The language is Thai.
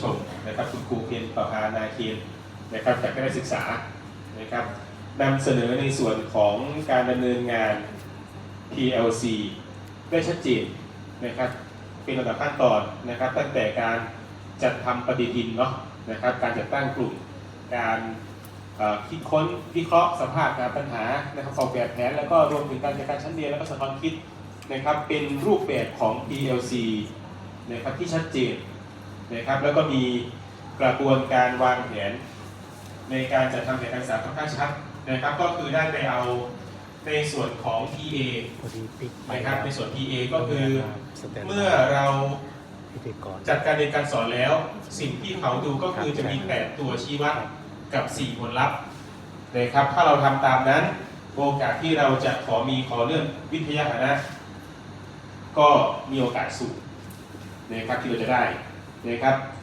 ชมนะครับคุณครูเพียรประภานาเคนนะครับจากคณะศึกษานะครับนำเสนอในส่วนของการดำเนินงาน PLC ได้ชัดเจนนะครับเป็นลำดับขั้นตอนนะครับตั้งแต่การจัดทำปฏิทินเนาะนะครับการจัดตั้งกลุ่มการคิดค้นวิเคราะห์สภาพการปัญหานะครับออกแบบแผน แล้วก็รวมถึงการจัดการชั้นเรียนแล้วก็สะท้อนคิดนะครับเป็นรูปแบบของ PLC นะครับที่ชัดเจน นะครับ แล้วก็มีกระบวนการวางแผน ในการจัดทำแผนการศึกษาค่อนข้างชัดนะครับ ก็คือได้ไปเอาในส่วนของ PA พอดีปิกไปนะครับในส่วน PA ก็คือสแตนบายเมื่อเราพิธีกรจัดการเรียนการสอนแล้ว สิ่งที่เขาดูก็คือจะมีแปดตัวชี้วัดกับ 4 ผลลัพธ์นะครับ ถ้าเราทำตามนั้น โอกาสที่เราจะขอมีขอเรื่องวิทยาฐานะ ก็มีโอกาสสูงนะครับที่เราจะได้ นะครับ